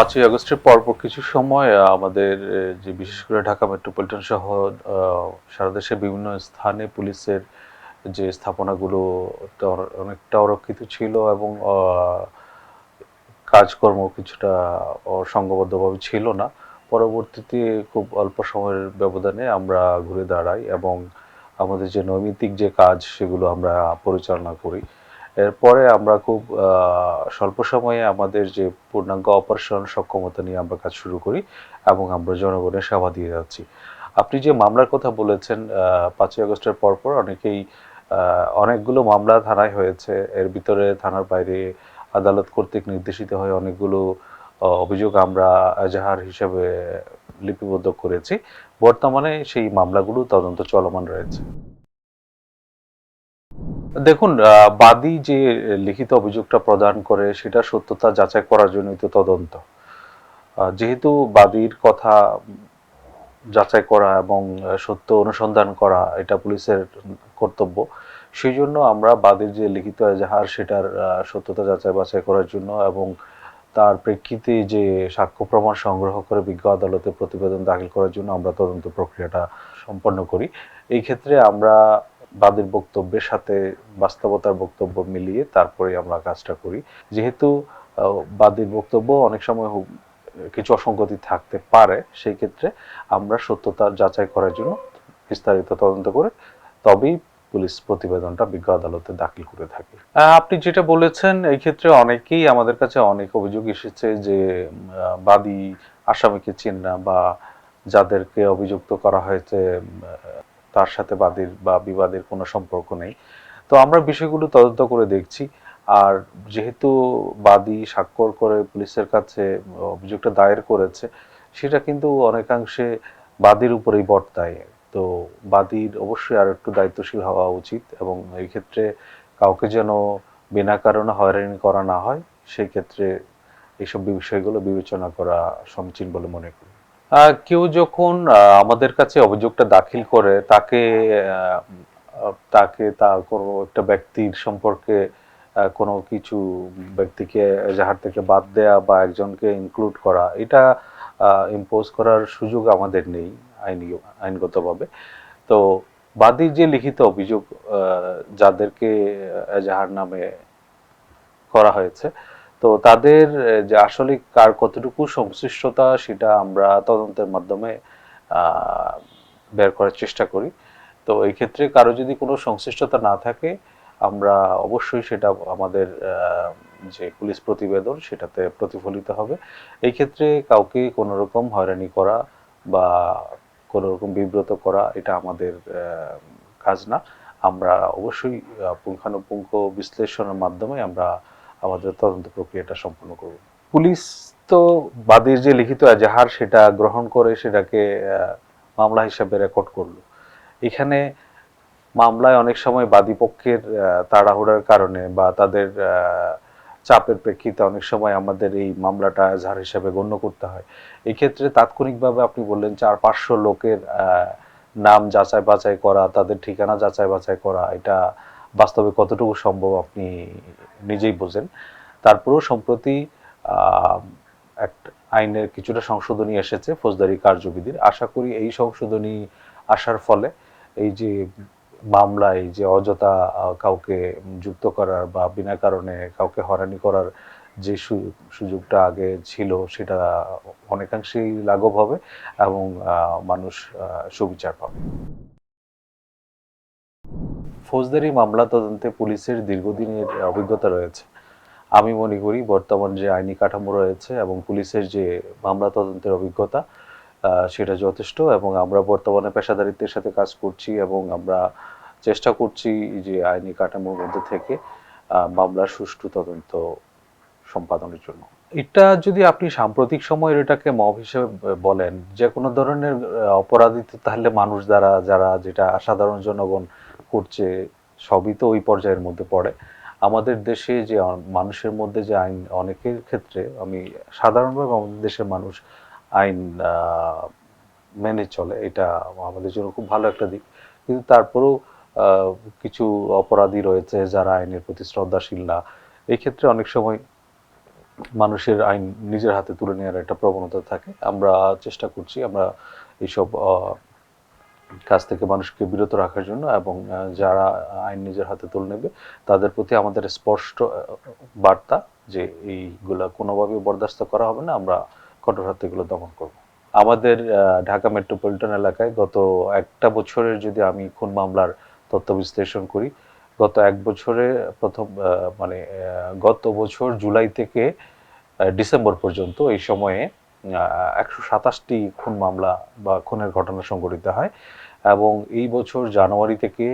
পাঁচই আগস্টের পরপর কিছু সময় আমাদের যে বিশেষ করে ঢাকা মেট্রোপলিটন সহ সারা দেশের বিভিন্ন স্থানে পুলিশের যে স্থাপনাগুলো অনেকটা অরক্ষিত ছিল এবং কাজকর্ম কিছুটা সংঘবদ্ধভাবে ছিল না। পরবর্তীতে খুব অল্প সময়ের ব্যবধানে আমরা ঘুরে দাঁড়াই এবং আমাদের যে নৈমিত্তিক যে কাজ, সেগুলো আমরা পরিচালনা করি। এরপরে আমরা খুব স্বল্প সময়ে আমাদের যে পূর্ণাঙ্গ অপারেশন সক্ষমতা নিয়ে আমরা কাজ শুরু করি এবং আমরা জনগণের সেবা দিয়ে যাচ্ছি। আপনি যে মামলার কথা বলেছেন পাঁচই আগস্টের পরপর অনেকেই অনেকগুলো মামলা থানায় হয়েছে। এর ভিতরে থানার বাইরে আদালত কর্তৃক নির্দেশিত হয়ে অনেকগুলো অভিযোগ আমরা এজাহার হিসেবে লিপিবদ্ধ করেছি। বর্তমানে সেই মামলাগুলো তদন্ত চলমান রয়েছে। দেখুন বাদী যে লিখিত অভিযোগটা প্রদান করে সেটা সত্যতা যাচাই করার জন্যই তো তদন্ত। যেহেতু বাদীর কথা যাচাই করা এবং সত্য অনুসন্ধান করা এটা পুলিশের কর্তব্য, সেই জন্য আমরা বাদীর যে লিখিত এজাহার সেটার সত্যতা যাচাই বাছাই করার জন্য এবং তার প্রেক্ষিতে যে সাক্ষ্য প্রমাণ সংগ্রহ করে বিজ্ঞ আদালতে প্রতিবেদন দাখিল করার জন্য আমরা তদন্ত প্রক্রিয়াটা সম্পন্ন করি। এই ক্ষেত্রে আমরা বাদীর বক্তব্যের সাথে বাস্তবতার বক্তব্য মিলিয়ে তারপরে আমরা কাজটা করি। যেহেতু বাদীর বক্তব্য অনেক সময় কিছু অসঙ্গতি থাকতে পারে, সেই ক্ষেত্রে আমরা সত্যতা যাচাই করার জন্য বিস্তারিত তদন্ত করে তবেই পুলিশ প্রতিবেদনটা বিজ্ঞ আদালতে দাখিল করে থাকে। আপনি যেটা বলেছেন, এই ক্ষেত্রে অনেকেই আমাদের কাছে অনেক অভিযোগ এসেছে যে বাদী আসামিকে চেন না বা যাদেরকে অভিযুক্ত করা হয়েছে তার সাথে বাদীর বা বিবাদের কোনো সম্পর্ক নেই। তো আমরা বিষয়গুলো তদন্ত করে দেখছি। আর যেহেতু বাদী স্বাক্ষর করে পুলিশের কাছে অভিযোগটা দায়ের করেছে, সেটা কিন্তু অনেকাংশে বাদীর উপরেই বর্তায়। তো বাদীর অবশ্যই আর একটু দায়িত্বশীল হওয়া উচিত এবং এই ক্ষেত্রে কাউকে যেন বিনা কারণে হয়রানি করা না হয়, সেই ক্ষেত্রে এইসব বিষয়গুলো বিবেচনা করা সমীচীন বলে মনে করি। কেউ যখন আমাদের কাছে অভিযোগটা দাখিল করে, তাকে তাকে তা কোনো একটা ব্যক্তির সম্পর্কে কোনো কিছু ব্যক্তিকে যাহার থেকে বাদ দেয়া বা একজনকে ইনক্লুড করা, এটা ইম্পোজ করার সুযোগ আমাদের নেই আইনি, আইনগতভাবে। তো বাদীর যে লিখিত অভিযোগ যাদেরকে এজাহার নামে করা হয়েছে তো তাদের যে আসলে কার কতটুকু সংশ্লিষ্টতা সেটা আমরা তদন্তের মাধ্যমে বের করার চেষ্টা করি। তো এই ক্ষেত্রে কারও যদি কোনো সংশ্লিষ্টতা না থাকে, আমরা অবশ্যই সেটা আমাদের যে পুলিশ প্রতিবেদন সেটাতে প্রতিফলিত হবে। এই ক্ষেত্রে কাউকে কোনো রকম হয়রানি করা বা কোনো রকম বিব্রত করা এটা আমাদের কাজ না। আমরা অবশ্যই পুঙ্খানুপুঙ্খ বিশ্লেষণের মাধ্যমে আমরা আমাদের তদন্ত প্রক্রিয়াটা সম্পন্ন করব। পুলিশ তো বাদীর যে লিখিত এজাহার সেটা গ্রহণ করে সেটাকে মামলা হিসাবে রেকর্ড করল। এখানে মামলায় অনেক সময় বাদী পক্ষের তাড়াহুড়ার কারণে বা তাদের চাপের প্রেক্ষিতে অনেক সময় আমাদের এই মামলাটা এজাহার হিসাবে গণ্য করতে হয়। এক্ষেত্রে তাৎক্ষণিকভাবে আপনি বললেন চার পাঁচশো লোকের নাম যাচাই বাছাই করা, তাদের ঠিকানা যাচাই বাছাই করা, এটা বাস্তবে কতটুকু সম্ভব আপনি নিজেই বোঝেন। তারপরেও সম্প্রতি আহ, আইনের কিছুটা সংশোধনী এসেছে ফৌজদারি কার্যবিধির। আশা করি এই সংশোধনী আসার ফলে এই যে মামলায় যে অযথা কাউকে যুক্ত করার বা বিনা কারণে কাউকে হয়রানি করার যে সুযোগটা আগে ছিল সেটা অনেকাংশেই লাঘব হবে এবং মানুষ সুবিচার পাবে। ফৌজদারি মামলা তদন্তে পুলিশের দীর্ঘদিনের অভিজ্ঞতা রয়েছে। আমি মনে করি বর্তমান যে আইনি কাঠামো রয়েছে এবং পুলিশের যে মামলা তদন্তের অভিজ্ঞতা সেটা যথেষ্ট এবং আমরা বর্তমানে পেশাদারিত্বের সাথে কাজ করছি এবং আমরা চেষ্টা করছি যে আইনি কাঠামোর মধ্যে থেকে মামলার সুষ্ঠু তদন্ত সম্পাদনের জন্য। এটা যদি আপনি সাম্প্রতিক সময়ের এটাকে মব হিসেবে বলেন, যে কোনো ধরনের অপরাধী তাহলে মানুষ দ্বারা যারা যেটা সাধারণ জনগণ করছে, সবই তো ওই পর্যায়ের মধ্যে পড়ে। আমাদের দেশে যে মানুষের মধ্যে যে আইন, অনেকের ক্ষেত্রে আমি সাধারণভাবে আমাদের দেশের মানুষ আইন মেনে চলে। এটা আমাদের জন্য খুব ভালো একটা দিক। কিন্তু তারপরেও কিছু অপরাধী রয়েছে যারা আইনের প্রতি শ্রদ্ধাশীল না। এই ক্ষেত্রে অনেক সময় মানুষের আইন নিজের হাতে তুলে নেওয়ার একটা প্রবণতা থাকে। আমরা চেষ্টা করছি, আমরা এইসব কাজ থেকে মানুষকে বিরত রাখার জন্য এবং যারা আইন নিজের হাতে তুলে নেবে, তাদের প্রতি আমাদের স্পষ্ট বার্তা যে এইগুলা কোনোভাবে বরদাস্ত করা হবে না, আমরা কঠোর হাতে এগুলো দমন করব। আমাদের ঢাকা মেট্রোপলিটন এলাকায় গত একটা বছরের যদি আমি খুন মামলার তথ্য বিশ্লেষণ করি, গত এক বছরে প্রথম মানে গত বছর জুলাই থেকে ডিসেম্বর পর্যন্ত এই সময়ে একশো সাতাশটি খুন মামলা বা খুনের ঘটনা সংঘটিত হয় এবং এই বছর জানুয়ারি থেকে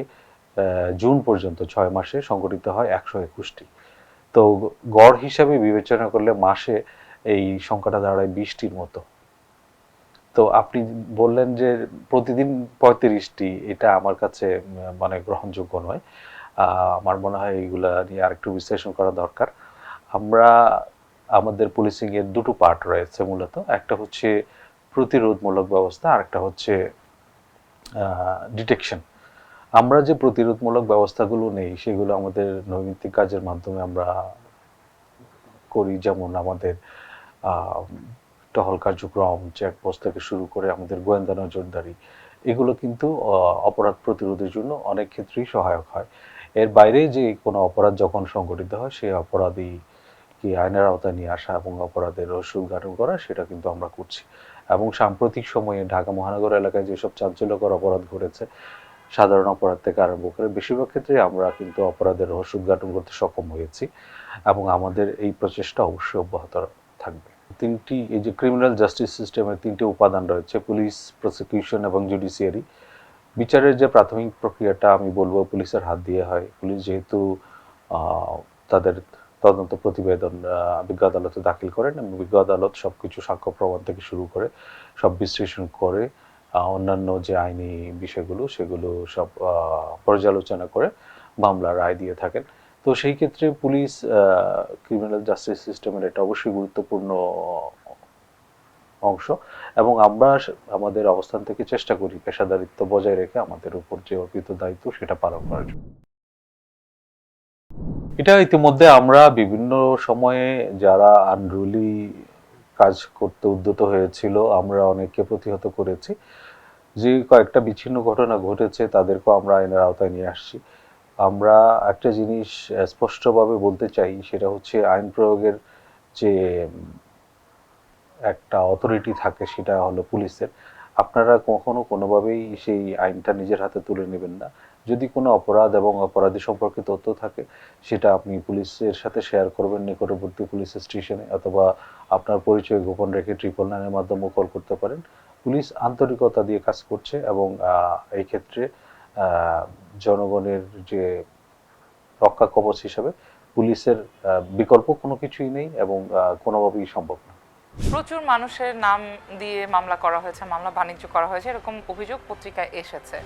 জুন পর্যন্ত ছয় মাসে সংঘটিত হয় একশো একুশটি। তো গড় হিসাবে বিবেচনা করলে মাসে এই সংখ্যাটা দাঁড়ায় বিশটির মতো। তো আপনি বললেন যে প্রতিদিন পঁয়ত্রিশটি, এটা আমার কাছে মানে গ্রহণযোগ্য নয়। আমার মনে হয় এইগুলা নিয়ে আরেকটু বিশ্লেষণ করা দরকার। আমরা আমাদের পুলিশিং এর দুটো পার্ট রয়েছে মূলত। একটা হচ্ছে প্রতিরোধমূলক ব্যবস্থা আরেকটা হচ্ছে ডিটেকশন আমরা যে প্রতিরোধমূলক ব্যবস্থাগুলো নেই, সেগুলো আমাদের নৈমিত্তিক কাজের মাধ্যমে আমরা করি। যেমন আমাদের টহল কার্যক্রম চেকপোস্ট থেকে শুরু করে আমাদের গোয়েন্দা নজরদারি, এগুলো কিন্তু অপরাধ প্রতিরোধের জন্য অনেক ক্ষেত্রেই সহায়ক হয়। এর বাইরে যে কোনো অপরাধ যখন সংঘটিত হয়, সেই অপরাধী কি আইনের আওতায় নিয়ে আসা এবং অপরাধের রহস্য উদ্ঘাটন করা, সেটা কিন্তু আমরা করছি। এবং সাম্প্রতিক সময়ে ঢাকা মহানগর এলাকায় যেসব চাঞ্চল্যকর অপরাধ ঘটেছে, সাধারণ অপরাধ থেকে আরম্ভ করে বেশিরভাগ ক্ষেত্রে আমরা কিন্তু অপরাধের রহস্য উদ্ঘাটন করতে সক্ষম হয়েছি এবং আমাদের এই প্রচেষ্টা অবশ্যই অব্যাহত থাকবে। তিনটি, এই যে ক্রিমিনাল জাস্টিস সিস্টেমের তিনটি উপাদান রয়েছে পুলিশ প্রসিকিউশন এবং জুডিশিয়ারি বিচারের যে প্রাথমিক প্রক্রিয়াটা আমি বলব পুলিশের হাত দিয়ে হয়। পুলিশ যেহেতু তাদের তদন্ত প্রতিবেদন বিজ্ঞ আদালতে দাখিল করেন এবং বিজ্ঞ আদালত সবকিছু সাক্ষ্য প্রমাণ থেকে শুরু করে সব বিশ্লেষণ করে অন্যান্য যে আইনি বিষয়গুলো সেগুলো সব পর্যালোচনা করে মামলা রায় দিয়ে থাকেন। তো সেই ক্ষেত্রে পুলিশ ক্রিমিনাল জাস্টিস সিস্টেমের এটা অবশ্যই গুরুত্বপূর্ণ অংশ এবং আমরা আমাদের অবস্থান থেকে চেষ্টা করি পেশাদারিত্ব বজায় রেখে আমাদের উপর যে অর্পিত দায়িত্ব সেটা পালন করার জন্য। এটা ইতিমধ্যে আমরা বিভিন্ন সময়ে যারা আনরুলি কাজ করতে উদ্যত হয়েছিল, আমরা অনেককে প্রতিহত করেছি। যে কয়েকটা বিচ্ছিন্ন ঘটনা ঘটেছে, তাদেরকেও আমরা আইনের আওতায় নিয়ে আসছি। আমরা একটা জিনিস স্পষ্টভাবে বলতে চাই, সেটা হচ্ছে আইন প্রয়োগের যে একটা অথরিটি থাকে, সেটা হলো পুলিশের। আপনারা কখনো কোনোভাবেই সেই আইনটা নিজের হাতে তুলে নেবেন না। যদি কোনো অপরাধ এবং অপরাধী সম্পর্কে তথ্য থাকে, সেটা আপনি পুলিশের সাথে শেয়ার করবেন নিকটবর্তী পুলিশ স্টেশনে অথবা আপনার পরিচয় গোপন রেখে ট্রিপল নাইনের মাধ্যমেও কল করতে পারেন। পুলিশ আন্তরিকতা দিয়ে কাজ করছে এবং এই ক্ষেত্রে জনগণের যে রক্ষা কবচ হিসাবে পুলিশের বিকল্প কোনো কিছুই নেই এবং কোনোভাবেই সম্ভব না। প্রচুর মানুষের নাম দিয়ে মামলা করা হয়েছে, মামলা বাণিজ্য করা হয়েছে, এরকম অভিযোগ পত্রিকায় এসেছে।